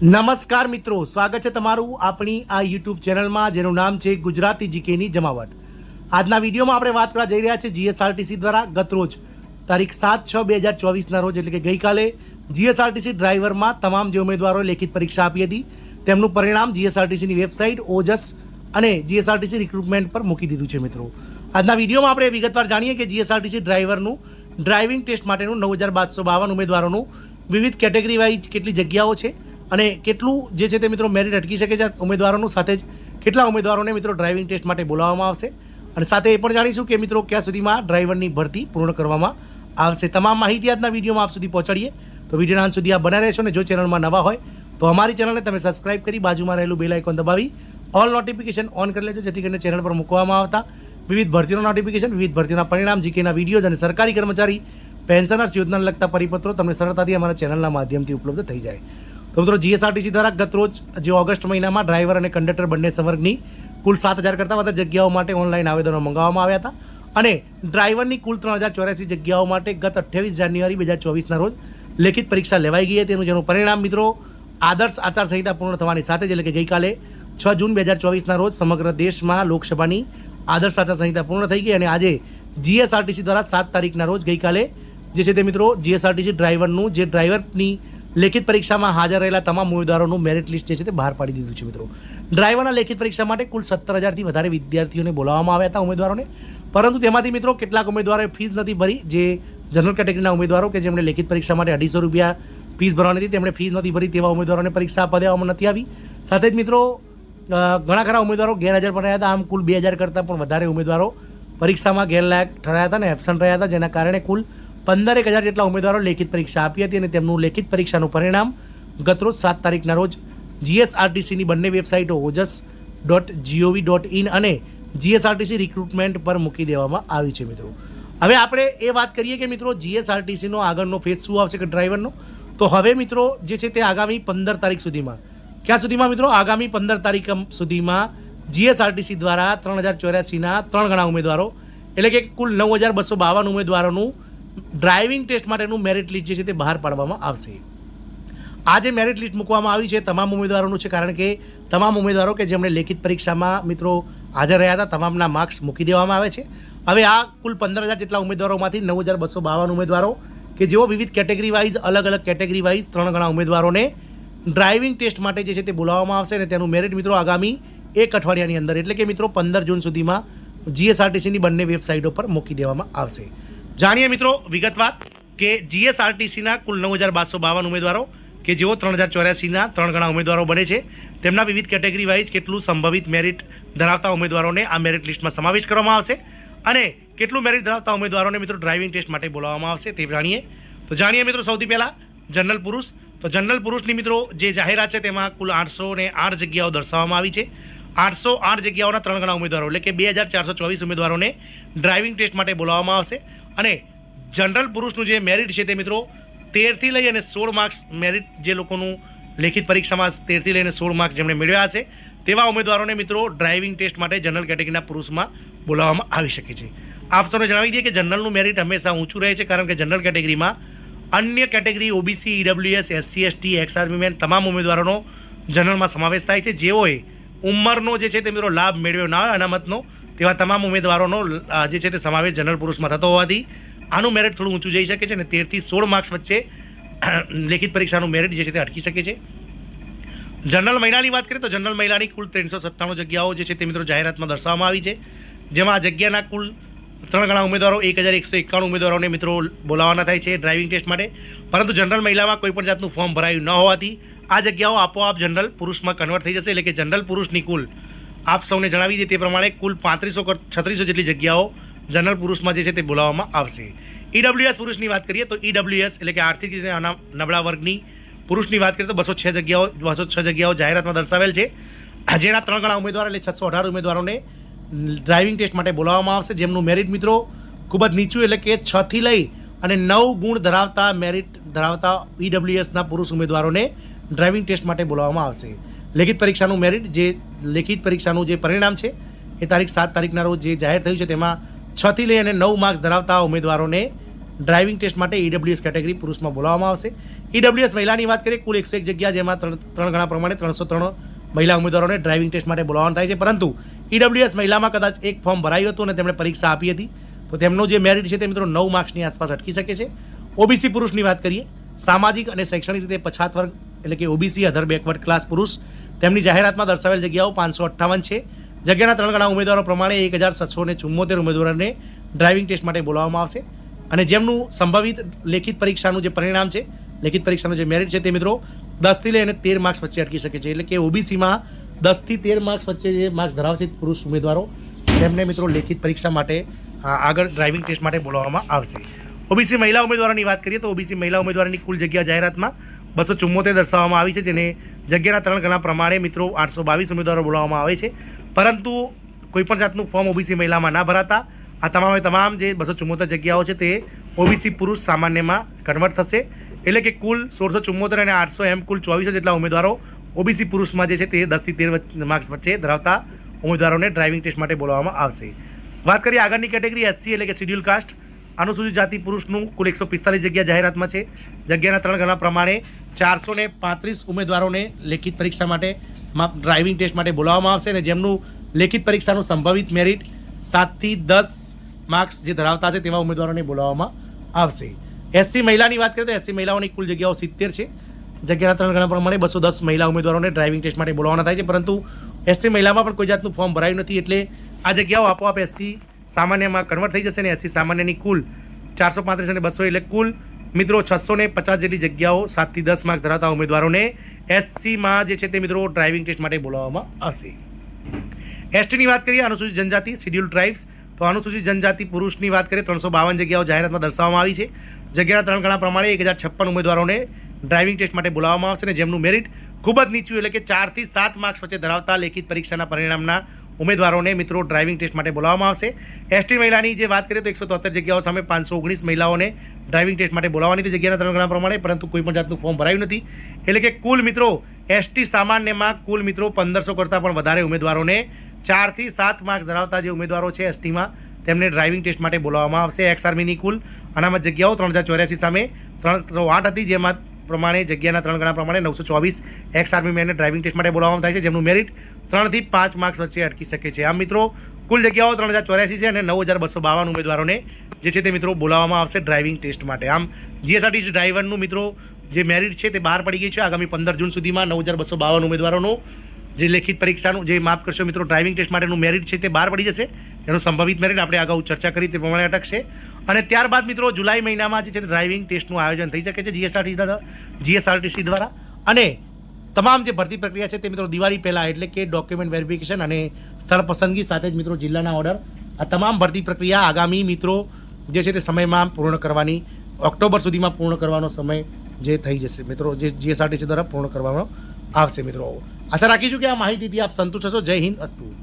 નમસ્કાર મિત્રો, સ્વાગત છે તમારું આપણી આ યુટ્યુબ ચેનલમાં, જેનું નામ છે ગુજરાતી જીકેની જમાવટ. આજના વિડીયોમાં આપણે વાત કરવા જઈ રહ્યા છે જીએસઆરટીસી દ્વારા ગતરોજ તારીખ સાત છ બે હજાર ચોવીસના રોજ, એટલે કે ગઈકાલે, જીએસઆરટીસી ડ્રાઈવરમાં તમામ જે ઉમેદવારોએ લેખિત પરીક્ષા આપી હતી, તેમનું પરિણામ જીએસઆરટીસીની વેબસાઇટ, ઓજસ અને જીએસઆરટીસી રિક્રુટમેન્ટ પર મૂકી દીધું છે મિત્રો. આજના વિડીયોમાં આપણે વિગતવાર જાણીએ કે જીએસઆરટીસી ડ્રાઈવરનું ડ્રાઇવિંગ ટેસ્ટ માટેનું નવ હજાર બારસો બાવન ઉમેદવારોનું વિવિધ કેટેગરી વાઇઝ કેટલી જગ્યાઓ છે અને કેટલું જે છે તે મિત્રો મેરિટ અટકી શકે છે ઉમેદવારોનું, સાથે જ કેટલા ઉમેદવારોને મિત્રો ડ્રાઇવિંગ ટેસ્ટ માટે બોલાવવામાં આવશે. અને સાથે એ પણ જાણીશું કે મિત્રો ક્યાં સુધીમાં ડ્રાઈવરની ભરતી પૂર્ણ કરવામાં આવશે. તમામ માહિતી આજના વિડીયોમાં આપ સુધી પહોંચાડીએ. તો વિડીયોના અંત સુધી આપ બના રહેશો અને જો ચેનલમાં નવા હોય, તો અમારી ચેનલને તમે સબસ્ક્રાઇબ કરી બાજુમાં રહેલું બેલ આઇકોન દબાવી ઓલ નોટિફિકેશન ઓન કરી લેજો, જેથી કરીને ચેનલ પર મૂકવામાં આવતા વિવિધ ભરતીઓના નોટિફિકેશન વિવિધ ભરતીઓના પરિણામ જીકેના વિડીયોઝ અને સરકારી કર્મચારી પેન્શનર્સ યોજનાને લગતા પરિપત્રો તમને સરળતાથી અમારા ચેનલના માધ્યમથી ઉપલબ્ધ થઈ જાય. તો મિત્રો જીએસઆરટીસી દ્વારા ગતરોજ જે ઓગસ્ટ મહિનામાં ડ્રાઈવર અને કંડક્ટર બંને સંવર્ગની કુલ સાત હજાર કરતાં વધારે જગ્યાઓ માટે ઓનલાઈન આવેદનો મંગાવવામાં આવ્યા હતા. અને ડ્રાઈવરની કુલ ત્રણ હજાર ચોર્યાસી જગ્યાઓ માટે ગત અઠ્યાવીસ જાન્યુઆરી બે હજાર ચોવીસના રોજ લેખિત પરીક્ષા લેવાઈ ગઈ હતી. જેનું પરિણામ મિત્રો, આદર્શ આચારસંહિતા પૂર્ણ થવાની સાથે જ એટલે કે ગઈકાલે છ જૂન બે હજાર ચોવીસના રોજ સમગ્ર દેશમાં લોકસભાની આદર્શ આચારસંહિતા પૂર્ણ થઈ ગઈ. અને આજે જીએસઆરટીસી દ્વારા સાત તારીખના રોજ ગઈકાલે જે છે તે મિત્રો જીએસઆરટીસી ડ્રાઈવરનું, જે ડ્રાઈવરની લેખિત પરીક્ષામાં હાજર રહેલા તમામ ઉમેદવારોનું મેરિટ લિસ્ટ જે છે તે બહાર પાડી દીધું છે, મિત્રો. ડ્રાઈવરના લેખિત પરીક્ષા માટે કુલ સત્તર હજારથી વધારે વિદ્યાર્થીઓને બોલાવવામાં આવ્યા હતા ઉમેદવારોને. પરંતુ તેમાંથી, મિત્રો, કેટલાક ઉમેદવારોએ ફીસ નથી ભરી, જે જનરલ કેટેગરીના ઉમેદવારો કે જેમણે લેખિત પરીક્ષા માટે અઢીસો રૂપિયા ફીસ ભરવાની હતી, તેમણે ફીસ નથી ભરી તેવા ઉમેદવારોને પરીક્ષા આપવા દેવામાં નથી આવી. સાથે જ, મિત્રો ઘણા ખરા ઉમેદવારો ગેરહાજર પણ રહ્યા હતા. આમ કુલ બે હજાર કરતાં પણ વધારે ઉમેદવારો પરીક્ષામાં ગેરલાયક ઠરાયા હતા અને એબસન્ટ રહ્યા હતા, જેના કારણે કુલ પંદરેક હજાર જેટલા ઉમેદવારો લેખિત પરીક્ષા આપી હતી અને તેમનું લેખિત પરીક્ષાનું પરિણામ ગતરોજ સાત તારીખના રોજ જીએસઆરટીસીની બંને વેબસાઇટો Ojas dot gov dot in અને જીએસઆરટીસી રિક્રુટમેન્ટ પર મૂકી દેવામાં આવી છે મિત્રો. હવે આપણે એ વાત કરીએ કે મિત્રો જીએસઆરટીસીનો આગળનો ફેઝ શું આવશે કે ડ્રાઈવરનો? તો હવે મિત્રો જે છે તે આગામી પંદર તારીખ સુધીમાં. ક્યાં સુધીમાં મિત્રો? આગામી પંદર તારીખ સુધીમાં જીએસઆરટીસી દ્વારા ત્રણ હજાર ચોર્યાસીના ત્રણ ગણા ઉમેદવારો, એટલે કે કુલ નવ હજાર બસો બાવન ઉમેદવારોનું ડ્રાઇવિંગ ટેસ્ટ માટેનું મેરિટ લિસ્ટ જે છે તે બહાર પાડવામાં આવશે. આ જે મેરિટ લિસ્ટ મૂકવામાં આવી છે, તમામ ઉમેદવારોનું છે, કારણ કે તમામ ઉમેદવારો કે જેમણે લેખિત પરીક્ષામાં મિત્રો હાજર રહ્યા હતા, તમામના માર્ક્સ મૂકી દેવામાં આવે છે. હવે આ કુલ પંદર હજાર જેટલા ઉમેદવારોમાંથી નવ હજાર બસો બાવન ઉમેદવારો કે જેઓ વિવિધ કેટેગરી વાઇઝ અલગ અલગ કેટેગરી વાઇઝ ત્રણ ગણા ઉમેદવારોને ડ્રાઇવિંગ ટેસ્ટ માટે જે છે તે બોલાવવામાં આવશે અને તેનું મેરિટ મિત્રો આગામી એક અઠવાડિયાની અંદર, એટલે કે મિત્રો પંદર જૂન સુધીમાં જીએસઆરટીસીની બંને વેબસાઇટો પર મૂકી દેવામાં આવશે. જાણીએ મિત્રો વિગતવાર કે જીએસઆરટીસીના કુલ નવ હજાર બારસો બાવન ઉમેદવારો કે જેઓ ત્રણ હજાર ચોર્યાસીના ત્રણ ગણા ઉમેદવારો બને છે. તેમના વિવિધ કેટેગરી વાઇઝ કેટલું સંભવિત મેરિટ ધરાવતા ઉમેદવારોને આ મેરિટ લિસ્ટમાં સમાવેશ કરવામાં આવશે અને કેટલું મેરિટ ધરાવતા ઉમેદવારોને મિત્રો ડ્રાઇવિંગ ટેસ્ટ માટે બોલાવવામાં આવશે તે જાણીએ. તો જાણીએ મિત્રો સૌથી પહેલાં જનરલ પુરુષ. તો જનરલ પુરુષની મિત્રો જે જાહેરાત છે તેમાં કુલ આઠસો ને આઠ જગ્યાઓ દર્શાવવામાં આવી છે. આઠસો આઠ જગ્યાઓના ત્રણ ગણા ઉમેદવારો એટલે કે બે હજાર ચારસો ચોવીસ ઉમેદવારોને ડ્રાઇવિંગ ટેસ્ટ માટે બોલાવવામાં આવશે. અને જનરલ પુરુષનું જે મેરિટ છે તે મિત્રો, તેરથી લઈ અને સોળ માર્ક્સ મેરિટ જે લોકોનું લેખિત પરીક્ષામાં તેરથી લઈને સોળ માર્ક્સ જેમણે મેળવ્યા હશે, તેવા ઉમેદવારોને મિત્રો ડ્રાઇવિંગ ટેસ્ટ માટે જનરલ કેટેગરીના પુરુષમાં બોલાવવામાં આવી શકે છે. આપ સૌને જણાવી દઈએ કે જનરલનું મેરિટ હંમેશા ઊંચું રહે છે, કારણ કે જનરલ કેટેગરીમાં અન્ય category OBC EWS SC ST ex army men તમામ ઉમેદવારોનો જનરલમાં સમાવેશ થાય છે. જેઓએ ઉંમરનો જે છે તે મિત્રો લાભ મેળવ્યો ના અનામતનો તેવા તમામ ઉમેદવારોનો જે છે તે સમાવેશ જનરલ પુરુષમાં થતો હોવાથી આનું મેરિટ થોડું ઊંચું જઈ શકે છે અને તેરથી સોળ માર્ક્સ વચ્ચે લેખિત પરીક્ષાનું મેરિટ જે છે તે અટકી શકે છે. જનરલ મહિલાની વાત કરીએ તો જનરલ મહિલાની કુલ ત્રણસો સત્તાણું જગ્યાઓ જે છે તે મિત્રો જાહેરાતમાં દર્શાવવામાં આવી છે. જેમાં આ જગ્યાના કુલ ત્રણ ગણા ઉમેદવારો, એક હજાર એકસો એકાણું ઉમેદવારોને મિત્રો બોલાવવાના થાય છે ડ્રાઇવિંગ ટેસ્ટ માટે. પરંતુ જનરલ મહિલામાં કોઈપણ જાતનું ફોર્મ ભરાયું ન હોવાથી આ જગ્યાઓ આપોઆપ જનરલ પુરુષમાં કન્વર્ટ થઈ જશે. એટલે કે જનરલ પુરુષની કુલ આપ સૌને જણાવી દઈએ તે પ્રમાણે કુલ પાંત્રીસો છત્રીસો જેટલી જગ્યાઓ જનરલ પુરુષમાં જે છે તે બોલાવવામાં આવશે. ઈડબ્લ્યુએસ પુરુષની વાત કરીએ તો ઈડબ્લ્યુએસ એટલે કે આર્થિક રીતે નબળા વર્ગની પુરુષની વાત કરીએ તો બસો છ જગ્યાઓ બસો છ જગ્યાઓ જાહેરાતમાં દર્શાવેલ છે. જેના ત્રણ ગણા ઉમેદવાર એટલે છસો અઢાર ઉમેદવારોને ડ્રાઇવિંગ ટેસ્ટ માટે બોલાવવામાં આવશે. જેમનું મેરિટ મિત્રો ખૂબ જ નીચું એટલે કે છથી લઈ અને નવ ગુણ ધરાવતા મેરિટ ધરાવતા ઈડબ્લ્યુએસના પુરુષ ઉમેદવારોને ડ્રાઇવિંગ ટેસ્ટ માટે બોલાવવામાં આવશે. લેખિત પરીક્ષાનું મેરિટ જે લેખિત પરીક્ષાનું જે પરિણામ છે, એ તારીખ સાત તારીખના રોજ જે જાહેર થયું છે, તેમાં છથી લઈ અને નવ માર્ક્સ ધરાવતા ઉમેદવારોને ડ્રાઇવિંગ ટેસ્ટ માટે ઈડબ્લ્યુએસ કેટેગરી પુરુષમાં બોલાવવામાં આવશે. ઈડબ્લ્યુએસ મહિલાની વાત કરીએ, કુલ એકસો એક જગ્યા જેમાં ત્રણ ત્રણ ગણા પ્રમાણે ત્રણસો ત્રણ મહિલા ઉમેદવારોને ડ્રાઇવિંગ ટેસ્ટ માટે બોલાવવાનું થાય છે. પરંતુ ઈડબ્લ્યુએસ મહિલામાં કદાચ એક ફોર્મ ભરાયું હતું અને તેમણે પરીક્ષા આપી હતી. તો તેમનો જે મેરિટ છે તે મિત્રો નવ માર્ક્સની આસપાસ અટકી શકે છે. ઓબીસી પુરુષની વાત કરીએ, સામાજિક અને શૈક્ષણિક રીતે પછાત વર્ગ એટલે કે ઓબીસી અધર બેકવર્ડ ક્લાસ પુરુષ તેમની જાહેરાતમાં દર્શાવેલ જગ્યાઓ પાંચસો અઠ્ઠાવન છે. જગ્યાના ત્રણ ગણા ઉમેદવારો પ્રમાણે એક હજાર છસો ને ચુમ્મોતેર ઉમેદવારોને ડ્રાઇવિંગ ટેસ્ટ માટે બોલાવવામાં આવશે. અને જેમનું સંભવિત લેખિત પરીક્ષાનું જે પરિણામ છે, લેખિત પરીક્ષાનું જે મેરિટ છે તે મિત્રો દસથી લઈને તેર માર્ક્સ વચ્ચે અટકી શકે છે. એટલે કે ઓબીસીમાં દસથી તેર માર્ક્સ વચ્ચે જે માર્ક્સ ધરાવે છે પુરુષ ઉમેદવારો, તેમને મિત્રો લેખિત પરીક્ષા માટે આગળ ડ્રાઇવિંગ ટેસ્ટ માટે બોલાવવામાં આવશે. ઓબીસી મહિલા ઉમેદવારોની વાત કરીએ તો ઓબીસી મહિલા ઉમેદવારોની કુલ જગ્યા જાહેરાતમાં બસો ચુમ્મોતેર દર્શાવવામાં આવી છે, જેને જગ્યાના ત્રણ ગણા પ્રમાણે મિત્રો આઠસો બાવીસ ઉમેદવારો બોલાવવામાં આવે છે. પરંતુ કોઈપણ જાતનું ફોર્મ ઓબીસી મહિલામાં ના ભરાતા, આ તમામે તમામ જે બસો ચુમ્મોતેર જગ્યાઓ છે તે ઓબીસી પુરુષ સામાન્યમાં કન્વર્ટ થશે. એટલે કે કુલ સોળસો ચુમ્મોતેર અને આઠસો એમ કુલ ચોવીસો જેટલા ઉમેદવારો ઓબીસી પુરુષમાં જે છે તે દસથી તેર માર્ક્સ વચ્ચે ધરાવતા ઉમેદવારોને ડ્રાઇવિંગ ટેસ્ટ માટે બોલાવવામાં આવશે. વાત કરીએ આગળની કેટેગરી એસસી એટલે કે શિડ્યુલ કાસ્ટ અનુસૂચિત જાતિ પુરુષનું કુલ એકસો પિસ્તાલીસ જગ્યા જાહેરાતમાં છે. જગ્યાના ત્રણ ગણા પ્રમાણે ચારસો ને પાંત્રીસ ઉમેદવારોને લેખિત પરીક્ષા માટે ડ્રાઇવિંગ ટેસ્ટ માટે બોલાવવામાં આવશે અને જેમનું લેખિત પરીક્ષાનું સંભવિત મેરિટ સાતથી દસ માર્ક્સ જે ધરાવતા છે તેવા ઉમેદવારોને બોલાવવામાં આવશે. એસસી મહિલાની વાત કરીએ તો એસસી મહિલાઓની કુલ જગ્યાઓ સિત્તેર છે. જગ્યાના ત્રણ ગણા પ્રમાણે બસો દસ મહિલા ઉમેદવારોને ડ્રાઇવિંગ ટેસ્ટ માટે બોલાવવાના થાય છે. પરંતુ એસસી મહિલામાં પણ કોઈ જાતનું ફોર્મ ભરાયું નથી એટલે આ જગ્યાઓ આપોઆપ એસસી સામાન્યમાં કન્વર્ટ થઈ જશે ને એસસી સામાન્યની કુલ ચારસો પાંત્રીસ અને બસો એટલે કુલ મિત્રો છસો ને પચાસ જેટલી જગ્યાઓ સાતથી દસ માર્ક ધરાવતા ઉમેદવારોને એસસીમાં જે છે તે મિત્રો ડ્રાઇવિંગ ટેસ્ટ માટે બોલાવવામાં આવશે. એસટીની વાત કરીએ, અનુસૂચિત જનજાતિ શિડ્યુલ ટ્રાઇબ્સ તો અનુસૂચિત જનજાતિ પુરુષની વાત કરીએ, ત્રણસો બાવન જગ્યાઓ જાહેરાતમાં દર્શાવવામાં આવી છે. જગ્યાના ત્રણ ગણા પ્રમાણે એક હજાર છપ્પન ઉમેદવારોને ડ્રાઇવિંગ ટેસ્ટ માટે બોલાવવામાં આવશે અને જેમનું મેરિટ ખૂબ જ નીચું એટલે કે ચારથી સાત માર્ક્સ વચ્ચે ધરાવતા લેખિત પરીક્ષાના પરિણામના ઉમેદવારોને મિત્રો ડ્રાઇવિંગ ટેસ્ટ માટે બોલાવવામાં આવશે. એસટી મહિલાની જે વાત કરીએ તો એકસો તોતેર જગ્યાઓ સામે પાંચસો ઓગણીસ મહિલાઓને ડ્રાઇવિંગ ટેસ્ટ માટે બોલાવવાની હતી. જગ્યાના ત્રણ ગણા પ્રમાણે, પરંતુ કોઈ પણ જાતનું ફોર્મ ભરાયું નથી. એટલે કે કુલ મિત્રો, એસટી સામાન્યમાં કુલ મિત્રો પંદરસો કરતાં પણ વધારે ઉમેદવારોને ચારથી સાત માર્ક્સ ધરાવતા જે ઉમેદવારો છે એસટીમાં, તેમને ડ્રાઇવિંગ ટેસ્ટ માટે બોલાવવામાં આવશે. એક્સ આર્મીની કુલ અનામત જગ્યાઓ ત્રણ હજાર ચોર્યાસી સામે ત્રણસો આઠ હતી, જેમાં પ્રમાણે, જગ્યાના ત્રણ ગણા પ્રમાણે નવસો ચોવીસ એક્સ આર્મી મેનને ડ્રાઇવિંગ ટેસ્ટ માટે બોલાવવામાં થાય છે, જેમનું મેરિટ ત્રણથી પાંચ માર્ક્સ વચ્ચે અટકી શકે છે. આમ મિત્રો, કુલ જગ્યાઓ ત્રણ હજાર ચોર્યાસી છે અને નવ હજાર બસો બાવન ઉમેદવારોને જે છે તે મિત્રો બોલાવવામાં આવશે ડ્રાઇવિંગ ટેસ્ટ માટે. આમ જીએસઆરટીસી ડ્રાઈવરનું મિત્રો જે મેરિટ છે તે બહાર પડી ગઈ છે. આગામી પંદર જૂન સુધીમાં નવ હજાર બસો બાવન ઉમેદવારોનું જે લેખિત પરીક્ષાનું જે માફ કરશો મિત્રો ડ્રાઇવિંગ ટેસ્ટ માટેનું મેરિટ છે તે બહાર પડી જશે. એનું સંભવિત મેરિટ આપણે અગાઉ ચર્ચા કરી, તે પ્રમાણે અટકશે. અને ત્યારબાદ મિત્રો, જુલાઈ મહિનામાં જે છે ડ્રાઇવિંગ ટેસ્ટનું આયોજન થઈ શકે છે જીએસઆરટીસી દ્વારા જીએસઆરટીસી દ્વારા. અને તમામ જે ભરતી પ્રક્રિયા છે તે મિત્રો, દિવાળી પહેલાં એટલે કે ડોક્યુમેન્ટ વેરિફિકેશન અને સ્થળ પસંદગી સાથે જ મિત્રો, જિલ્લાના ઓર્ડર આ તમામ ભરતી પ્રક્રિયા આગામી મિત્રો, જે છે તે સમયમાં પૂર્ણ કરવાની, ઓક્ટોબર સુધીમાં પૂર્ણ કરવાનો સમય જે થઈ જશે. મિત્રો, જે જીએસઆરટીસી દ્વારા પૂર્ણ કરવામાં આવશે મિત્રો. આશા રાખીશું કે આ માહિતીથી આપ સંતુષ્ટ હશો. જય હિન્દ અસ્તુ.